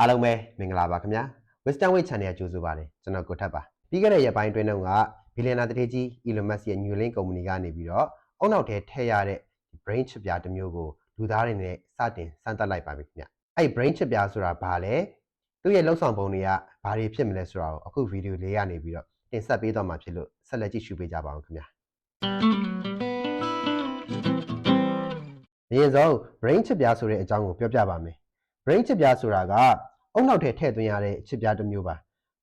အားလုံးပဲမင်္ဂလာပါခင်ဗျာ Western Way Channel ကကြိုဆိုပါတယ်ကျွန်တော်ကိုထပ်ပါပြီးခဲ့တဲ့ရက်ပိုင်းအတွင်းတုန်းကဘီလီယံနာတထေးကြီး Elon Musk ရဲ့ Neuralink ကုမ္ပဏီကနေပြီးတော့အုံနောက်ထဲထည့်ရတဲ့ brain chip ပြားတစ်မျိုးကိုလူသားတွေနဲ့စတင်စမ်းသပ်လိုက်ပါပြီခင်ဗျအဲ့ brain chip ပြားဆိုတာဘာလဲသူ့ရဲ့လောက်ဆောင်ပုံတွေကဘာတွေဖြစ်မလဲဆိုတာကိုအခုဗီဒီယိုလေးကနေပြီးတော့တင်ဆက်ပေးတော့မှာဖြစ်လို့ဆက်လက်ကြည့်ရှုပေးကြပါအောင်ခင်ဗျာအရင်ဆုံး brain chip ပြားဆိုတဲ့အကြောင်းကိုပြောပြပါမယ် brain chip ပြားဆိုတာကအုံနောက်ထဲထည့်သွင်းရတဲ့ chip ပြားတစ်မျိုးပါ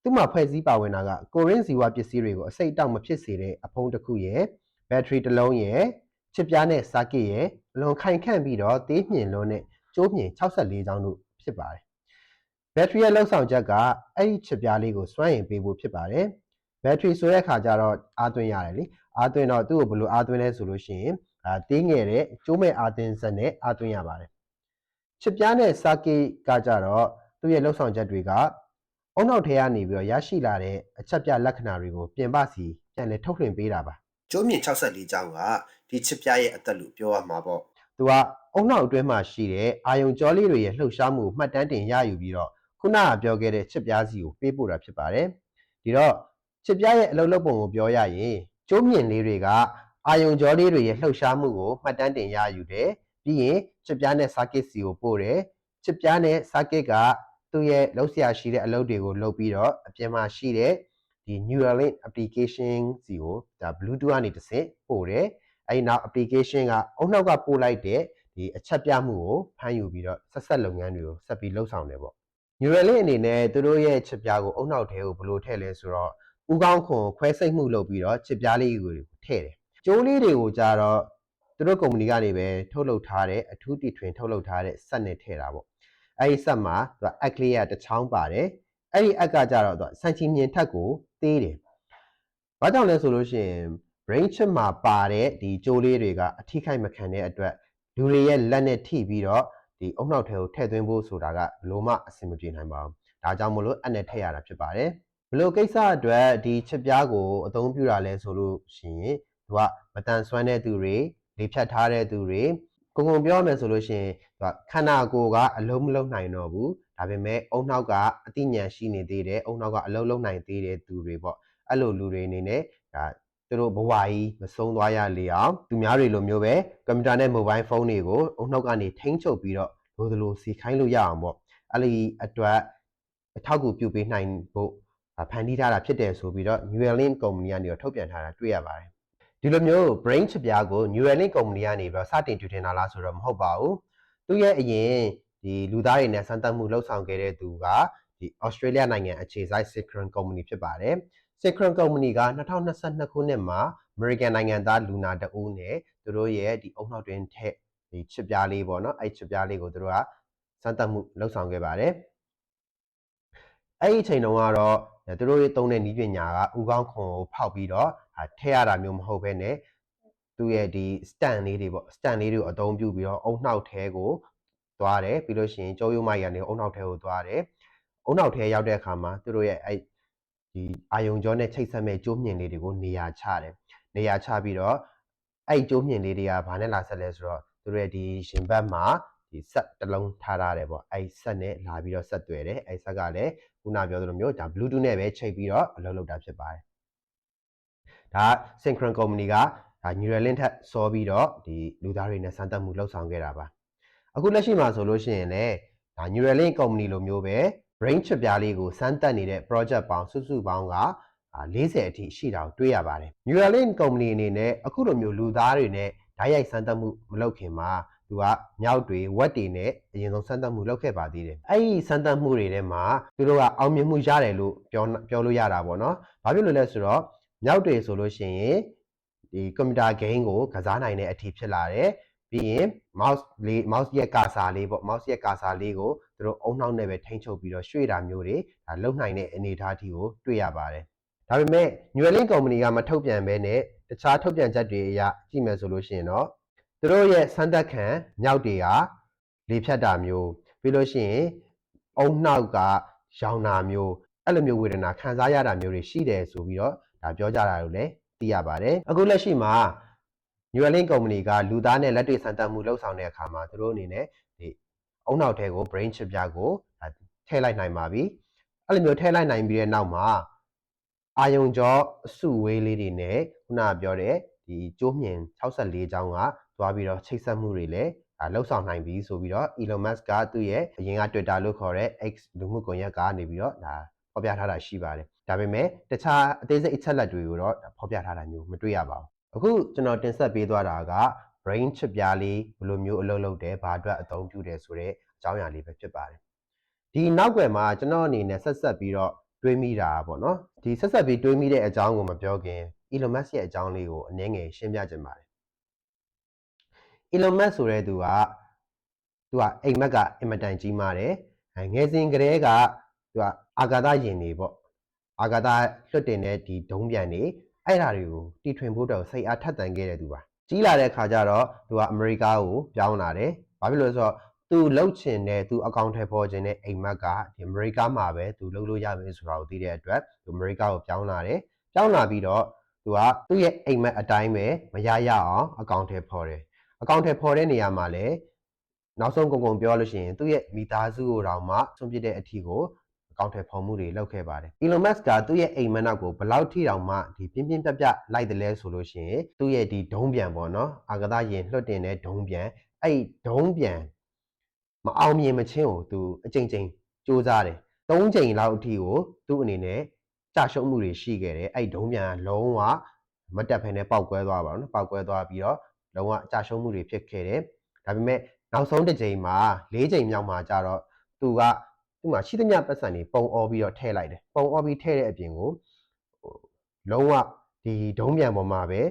သူ့မှာဖွဲ့စည်းပါဝင်တာကကိုရင်းဇီဝပစ္စည်းတွေကိုအစိတ်အတောက်မဖြစ်စေတဲ့အဖုံးတစ်ခုရယ်ဘက်ထရီတစ်လုံးရယ်ချစ်ပြားနဲ့ circuit ရယ်အလွန်ခိုင်ခန့်ပြီးတော့သေးမြင့်လွန်းတဲ့ကျိုးမြင့်64ချောင်းတို့ဖြစ်ပါတယ်ဘက်ထရီရဲ့လောက်ဆောင်ချက်ကအဲ့ဒီချစ်ပြားလေးကိုစွမ်းအင်ပေးဖို့ဖြစ်ပါတယ်ဘက်ထရီဆိုတဲ့အခါကျတော့အားသွင်းရတယ်လေအားသွင်းတော့သူ့ကိုဘယ်လိုအားသွင်းလဲဆိုလို့ရှိရင်အာသေးငယ်တဲ့ကျိုးမဲ့အားသွင်းစက်နဲ့အားသွင်းရပါတယ် ချစ်ပြားနဲ့ circuit ကကြတော့သူ့ရဲ့လောက်ဆောင်ချက်တွေကအုံနောက်ထဲကနေပြီးတော့ရရှိလာတဲ့အချက်ပြလက္ခဏာတွေကိုပြင်ပစီပြန်လည်ထုတ်လွှင့်ပေးတာပါကျိုးမြင့်64ကျောင်းကဒီချစ်ပြရဲ့အသက်လို့ပြောရမှာပေါ့သူကအုံနောက်အတွင်းမှာရှိတဲ့အာယုံကြောလေးတွေရဲ့လှုပ်ရှားမှုကိုမှတ်တမ်းတင်ရယူပြီးတော့ခုနကပြောခဲ့တဲ့ချစ်ပြစီကိုပေးပို့တာဖြစ်ပါတယ်ဒီတော့ချစ်ပြရဲ့အလုပ်လုပ်ပုံကိုပြောရရင်ကျိုးမြင့်လေးတွေကအာယုံကြောလေးတွေရဲ့လှုပ်ရှားမှုကိုမှတ်တမ်းတင်ရယူတယ် ပြီးရင်ချစ်ပြနဲ့ circuit စီကိုပို့တယ်ချစ်ပြနဲ့ circuit ကသူ့ရဲ့လှုပ်ရှားရှိတဲ့အလုပ်တွေကိုလုပ်ပြီးတော့အပြင်မှာရှိတဲ့ဒီ Neuralink application စီကိုဒါ Bluetooth ကနေတစ်ဆင့်ပို့တယ်အဲဒီနောက် application ကအုံနောက်ကပို့လိုက်တဲ့ဒီအချက်ပြမှုကိုဖမ်းယူပြီးတော့ဆက်ဆက်လုပ်ငန်းတွေကိုဆက်ပြီးလှုပ်ဆောင်တယ်ပေါ့ Neuralink အနေနဲ့သူတို့ရဲ့ချစ်ပြားကိုအုံနောက်ထဲကိုဘယ်လိုထည့်လဲဆိုတော့ဥကောင်းခွန်ခွဲစိတ်မှုလုပ်ပြီးတော့ချစ်ပြားလေးကိုထည့်တယ်ကျိုးလေးတွေကိုကြတော့ သူတို့ကုမ္ပဏီကနေပဲထုတ်လုပ်ထားတဲ့အထူးတီထွင်ထုတ်လုပ်ထားတဲ့စက်နဲ့ထည့်တာပေါ့အဲ့ဒီဆက်မှာသူကအက်ကလေးကတစ်ချောင်းပါတယ်အဲ့ဒီအက်ကကြတော့သူစန်ချီမြင်ထက်ကိုသေးတယ်ဘာကြောင့်လဲဆိုလို့ရှိရင် brain chip မှာပါတဲ့ဒီကြိုးလေးတွေကအထိခိုက်မခံတဲ့အတွက်လူတွေရဲ့လက်နဲ့ထိပြီးတော့ဒီအုံနောက်ထဲကိုထည့်သွင်းဖို့ဆိုတာကဘလို့မှအဆင်မပြေနိုင်ပါဘူးဒါကြောင့်မလို့အနဲ့ထည့်ရတာဖြစ်ပါတယ်ဘလို့ကိစ္စအတွက်ဒီချစ်ပြားကိုအသုံးပြုတာလဲဆိုလို့ရှိရင်သူကမတန်ဆွမ်းတဲ့သူတွေ လေဖြတ်ထားတဲ့သူတွေကိုကုံပြောမယ်ဆိုလို့ရှိရင်သူကခန္ဓာကိုယ်ကအလုံးမလုံးနိုင်တော့ဘူးဒါပေမဲ့အုံနောက်ကအသိဉာဏ်ရှိနေသေးတယ်အုံနောက်ကအလုံးလုံးနိုင်သေးတဲ့သူတွေပေါ့အဲ့လိုလူတွေအနေနဲ့ဒါသူတို့ဘဝကြီးမဆုံးသွားရလေအောင်သူများတွေလိုမျိုးပဲကွန်ပျူတာနဲ့မိုဘိုင်းဖုန်းတွေကိုအုံနောက်ကနေထိန်းချုပ်ပြီးတော့လိုသလိုစီခိုင်းလို့ရအောင်ပေါ့အဲ့ဒီအတွက်အထောက်အကူပြုပေးနိုင်ဖို့ဖန်တီးထားတာဖြစ်တယ်ဆိုပြီးတော့ Neuralink ကုမ္ပဏီကနေထုတ်ပြန်ထားတာတွေ့ရပါတယ် ဒီလိုမျိုး brain chip ပြားကို Neuralink ကုမ္ပဏီကနေပြီးတော့စတင်ထူထင်တာလားဆိုတော့မဟုတ်ပါဘူးသူရဲ့အရင်ဒီလူသားတွေနဲ့စမ်းသပ်မှုလှုပ်ဆောင်ခဲ့တဲ့သူကဒီ Australia နိုင်ငံအခြေစိုက် Synchron Company ဖြစ်ပါတယ် Synchron Company က2022ခုနှစ်မှာ American နိုင်ငံသားလူနာတဦးနဲ့သူတို့ရဲ့ဒီအုံနောက်တွင်ထက်ဒီချစ်ပြားလေးပေါ့နော်အဲ့ချစ်ပြားလေးကိုသူတို့ကစမ်းသပ်မှုလှုပ်ဆောင်ခဲ့ပါတယ်အဲ့ဒီအချိန်တုန်းကတော့သူတို့ရဲ့သုံးတဲ့နည်းပညာကဥကောင်းခွန်ကိုဖောက်ပြီးတော့ ထည့်ရတာမျိုးမဟုတ်ဘဲနဲ့သူ့ရဲ့ဒီ stand လေးတွေပေါ့ stand လေးတွေကိုအသုံးပြုပြီးတော့အုံနှောက်ထဲကိုသွားတယ်ပြီးလို့ရှိရင်ကြောရိုးမိုက်ကနေအုံနှောက်ထဲကိုသွားတယ်အုံနှောက်ထဲရောက်တဲ့အခါမှာသူတို့ရဲ့အဲ့ဒီအာယုံကြောနဲ့ချိတ်ဆက်မဲ့ကျိုးမြင့်လေးတွေကိုနေရာချတယ်နေရာချပြီးတော့အဲ့ကျိုးမြင့်လေးတွေကဘာနဲ့လာဆက်လဲဆိုတော့သူတို့ရဲ့ဒီရှင်ဘတ်မှာဒီဆက်တစ်လုံးထားထားတယ်ပေါ့အဲ့ဆက်နဲ့လာပြီးတော့ဆက်သွယ်တယ်အဲ့ဆက်ကလည်းခုနပြောသလိုမျိုးဒါ Bluetooth နဲ့ပဲချိတ်ပြီးတော့အလုပ်လုပ်တာဖြစ်ပါတယ် ဒါ Synchron Company ကဒါ Neuralink ထက်စောပြီးတော့ဒီလူသားတွေနဲ့စမ်းသပ်မှုလှုပ်ဆောင်ခဲ့တာပါအခုလက်ရှိမှာဆိုလို့ရှိရင်လည်းဒါ Neuralink Company လိုမျိုးပဲ brain chip ပြားလေးကိုစမ်းသပ်နေတဲ့ project ပေါင်းစုစုပေါင်းက40အထိရှိတာကိုတွေ့ရပါတယ် Neuralink Company အနေနဲ့အခုလိုမျိုးလူသားတွေနဲ့ဓာတ်ရိုက်စမ်းသပ်မှုမလုပ်ခင်မှာသူကမြောက်တွေဝက်တွေနဲ့အရင်ဆုံးစမ်းသပ်မှုလုပ်ခဲ့ပါသေးတယ်။အဲ့ဒီစမ်းသပ်မှုတွေထဲမှာသူတို့ကအောင်မြင်မှုရတယ်လို့ပြောပြောလို့ရတာပေါ့နော်။ဘာဖြစ်လို့လဲဆိုတော့ မြောက်တွေဆိုလို့ရှိရင်ဒီကွန်ပျူတာဂိမ်းကိုကစားနိုင်တဲ့အထိဖြစ်လာတယ်ပြီးရင် mouse လေး mouse ရဲ့ကာဆာလေးပေါ့ mouse ရဲ့ကာဆာလေးကိုသူတို့အုံနှောက်နဲ့ပဲထိန်းချုပ်ပြီးတော့ရွှေ့တာမျိုးတွေဒါလုံနိုင်တဲ့အနေအထားအထိကိုတွေ့ရပါတယ်ဒါပေမဲ့ Neuralink company ကမထုတ်ပြန်ဘဲနဲ့တခြားထုတ်ပြန်ချက်တွေအရကြည့်မယ်ဆိုလို့ရှိရင်တော့သူတို့ရဲ့စမ်းသပ်ခံမြောက်တွေကလေဖြတ်တာမျိုးပြီးလို့ရှိရင်အုံနှောက်ကရောင်တာမျိုးအဲ့လိုမျိုးဝေဒနာခံစားရတာမျိုးတွေရှိတယ်ဆိုပြီးတော့ ဒါပြောကြတာလို့လည်းသိရပါတယ်အခုလက်ရှိမှာ Neuralink company ကလူသားနဲ့လက်တွေ့စမ်းသပ်မှုလှုပ်ဆောင်တဲ့အခါမှာသူတို့အနေနဲ့ဒီအုံနောက်ထဲကို brain chip ပြကိုထထည့်လိုက်နိုင်ပါပြီအဲ့လိုမျိုးထည့်လိုက်နိုင်ပြီးတဲ့နောက်မှာအာယုံကြောအစုဝေးလေးတွေနဲ့ခုနကပြောတဲ့ဒီကျိုးမြင်64ချောင်းကသွားပြီးတော့ချိတ်ဆက်မှုတွေလည်းဒါလှုပ်ဆောင်နိုင်ပြီဆိုပြီးတော့ Elon Musk ကသူ့ရဲ့အရင်က Twitter လို့ခေါ်တဲ့ X လူမှုကွန်ရက်ကနေပြီးတော့ဒါ ဖော်ပြထားတာရှိပါတယ်ဒါပေမဲ့တခြားအသေးစိတ်အချက်လက်တွေကိုတော့ဖော်ပြထားတာမျိုးမတွေ့ရပါဘူးအခုကျွန်တော်တင်ဆက်ပေးသွားတာက brain chip ပြားလေးဘယ်လိုမျိုးအလုပ်လုပ်တယ်ဘာအတွက်အသုံးပြုတယ်ဆိုတဲ့အကြောင်းအရာလေးပဲဖြစ်ပါတယ်ဒီနောက်ွယ်မှာကျွန်တော်အနေနဲ့ဆက်ဆက်ပြီးတော့တွေးမိတာပေါ့နော်ဒီဆက်ဆက်ပြီးတွေးမိတဲ့အကြောင်းကိုမပြောခင် Elon Musk ရဲ့အကြောင်းလေးကိုအနည်းငယ်ရှင်းပြချင်ပါတယ် Elon Musk ဆိုတဲ့သူကသူကအိမ်မက်က အင်မတန်ကြီးမားတယ်ငယ်စဉ်ကတည်းက သူကအာဂါသယင်နေပေါ့အာဂါသလွတ်တင်တဲ့ဒီဒုံးပြန်နေအဲ့ဓာတွေကိုတီထွင်ဖို့တော့စိတ်အားထက်သန်ခဲ့တဲ့သူပါကြီးလာတဲ့ခါကျတော့သူကအမေရိကကိုပြောင်းလာတယ်ဘာဖြစ်လို့လဲဆိုတော့သူလှုပ်ချင်တဲ့သူအကောင့်ထဲပေါ်ခြင်းတဲ့အိမ်မက်ကဒီအမေရိကမှာပဲသူလှုပ်လို့ရမယ်ဆိုတာကိုသိတဲ့အတွက်သူအမေရိကကိုပြောင်းလာတယ်ပြောင်းလာပြီးတော့သူကသူ့ရဲ့အိမ်မက်အတိုင်းပဲမရရအောင်အကောင့်ထဲပေါ်တယ်အကောင့်ထဲပေါ်တဲ့နေရာမှာလည်းနောက်ဆုံးကုန်ကုန်ပြောလို့ရှိရင်သူ့ရဲ့မိသားစုကိုတောင်မှဆွန့်ပစ်တဲ့အထီကို အကောင့်ထဲပေါ်မှုတွေလုပ်ခဲ့ပါတယ် Elon Musk ကသူ့ရဲ့အိမ်မက်နောက်ကိုဘယ်လောက်ထိတောင်မှဒီပြင်းပြင်းပြပြလိုက်တယ်လဲဆိုလို့ရှိရင်သူ့ရဲ့ဒီဒုံးပြန်ပေါ့နော်အာဂဒရင်လွှတ်တင်တဲ့ဒုံးပြန်အဲ့ဒုံးပြန်မအောင်မြင်မချင်းကိုသူအကြိမ်ကြိမ်စူးစမ်းတယ်၃ချိန်လောက်အထိကိုသူ့အနေနဲ့ကြာရှုံးမှုတွေရှိခဲ့တယ်အဲ့ဒုံးပြန်ကလုံးဝမတက်ဖ ೇನೆ ပောက်ကွဲသွားပါတော့နော်ပောက်ကွဲသွားပြီးတော့လုံးဝကြာရှုံးမှုတွေဖြစ်ခဲ့တယ်ဒါပေမဲ့နောက်ဆုံးတစ်ချိန်မှာ၄ချိန်မြောက်မှာကြတော့သူက သူ့မှာရှိသမျှပတ်စံတွေပုံအောပြီးတော့ထည့်လိုက်တယ်ပုံအောပြီးထည့်တဲ့အပြင်ကိုဟိုလုံးဝဒီဒုံးပြန်ပေါ်မှာပဲ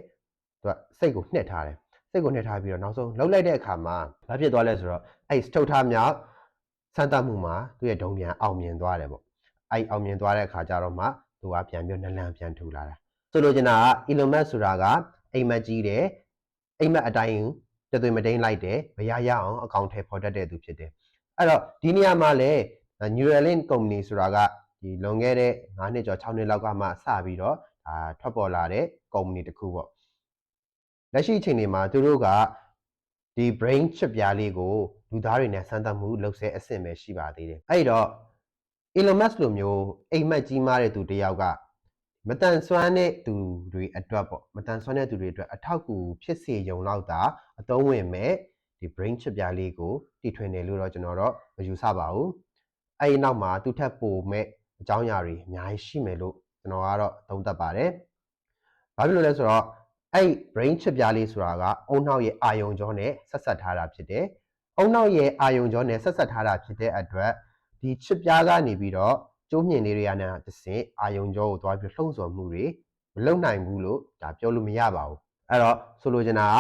သူကစိတ်ကိုနှက်ထားတယ်စိတ်ကိုနှက်ထားပြီးတော့နောက်ဆုံးလှုပ်လိုက်တဲ့အခါမှာဘာဖြစ်သွားလဲဆိုတော့အဲ့ထုတ်ထားမြောက်စမ်းသပ်မှုမှာသူ့ရဲ့ဒုံးပြန်အောင်မြင်သွားတယ်ပေါ့အဲ့အောင်မြင်သွားတဲ့အခါကျတော့မှသူကပြန်ပြီးနလန်ပြန်ထူလာတာဆိုလိုချင်တာက Elon Musk ဆိုတာကအိမ်မက်ကြီးတယ်အိမ်မက်အတိုင်းတသွေးမတိန်လိုက်တယ်မရရအောင်အကောင့်ထဲပေါ်တတ်တဲ့သူဖြစ်တယ်အဲ့တော့ဒီနေရာမှာလည်း Neuralink company ဆိုတာကဒီလွန်ခဲ့တဲ့9နှစ်ကျော်6နှစ်လောက်ကမှစပြီးတော့အာထွက်ပေါ်လာတဲ့ company တစ်ခုပေါ့လက်ရှိအချိန်တွေမှာသူတို့ကဒီ brain chip ပြားလေးကိုလူသားတွေနဲ့စမ်းသပ်မှုလုပ်ဆဲအဆင့်ပဲရှိပါသေးတယ်အဲ့တော့ Elon Musk လိုမျိုးအိမ်မက်ကြီးမားတဲ့သူတယောက်ကမတန်ဆွမ်းတဲ့သူတွေအတွက်ပေါ့မတန်ဆွမ်းတဲ့သူတွေအတွက်အထောက်အကူဖြစ်စေရုံလောက်သာအသုံးဝင်မဲ့ဒီ brain chip ပြားလေးကိုတီထွင်တယ်လို့တော့ကျွန်တော်တော့မယူဆပါဘူး အဲ့ဒီနောက်မှာသူထက်ပိုမဲ့အကြောင်းအရာတွေအများကြီးရှိမယ်လို့ကျွန်တော်ကတော့သုံးသပ်ပါတယ်ဘာဖြစ်လို့လဲဆိုတော့အဲ့ brain chip ပြားလေးဆိုတာကအုံနောက်ရဲ့အာယုံကြောနဲ့ဆက်ဆက်ထားတာဖြစ်တယ်အုံနောက်ရဲ့အာယုံကြောနဲ့ဆက်ဆက်ထားတာဖြစ်တဲ့အတွက်ဒီ chip ပြားကနေပြီးတော့ကျိုးမြင်လေးတွေကနဲ့တစ်စင်အာယုံကြောကိုသွားပြီးလှုံ့ဆော်မှုတွေမလုံနိုင်ဘူးလို့ဒါပြောလို့မရပါဘူးအဲ့တော့ဆိုလိုချင်တာက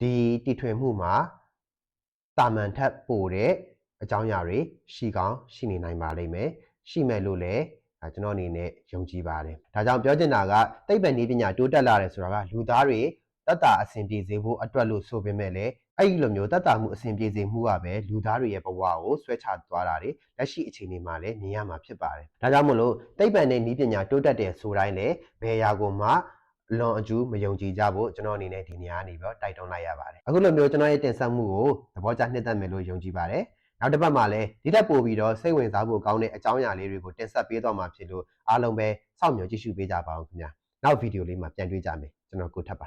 ဒီတီထွင်မှုမှာတာမန်ထက်ပိုတဲ့ အကြောင်းအရာတွေရှိကောင်းရှိနေနိုင်ပါလိမ့်မယ်ရှိမယ်လို့လည်းကျွန်တော်အနေနဲ့ယုံကြည်ပါတယ်ဒါကြောင့်ပြောချင်တာကသိပ္ပံနည်းပညာတိုးတက်လာတယ်ဆိုတာကလူသားတွေတတ်တာအဆင်ပြေစေဖို့အတွက်လို့ဆိုပေမဲ့လည်းအဲ့ဒီလိုမျိုးတတ်တာမှုအဆင်ပြေစေမှုကပဲလူသားတွေရဲ့ဘဝကိုဆွဲချသွားတာတွေလက်ရှိအခြေအနေမှာလည်းမြင်ရမှာဖြစ်ပါတယ်ဒါကြောင့်မို့လို့သိပ္ပံနဲ့နည်းပညာတိုးတက်တယ်ဆိုတိုင်းလည်းဘယ်ရာကိုမှလွန်အကျူးမယုံကြည်ကြဖို့ကျွန်တော်အနေနဲ့ဒီနေရာကနေပြီးတော့တိုက်တွန်းလိုက်ရပါတယ်အခုလိုမျိုးကျွန်တော်ရဲ့တင်ဆက်မှုကိုသဘောကျနှစ်သက်မယ်လို့ယုံကြည်ပါတယ် နောက်တစ်ပတ်မှာလည်းဒီထက်ပိုပြီးတော့စိတ်ဝင်စားဖို့ကောင်းတဲ့အကြောင်းအရာလေးတွေကိုတင်ဆက်ပေးသွားမှာဖြစ်လို့အားလုံးပဲစောင့်မျှော်ကြည့်ရှုပေးကြပါအောင်ခင်ဗျာနောက်ဗီဒီယိုလေးမှာပြန်တွေ့ကြမယ်ကျွန်တော်ကိုထပ်ပါ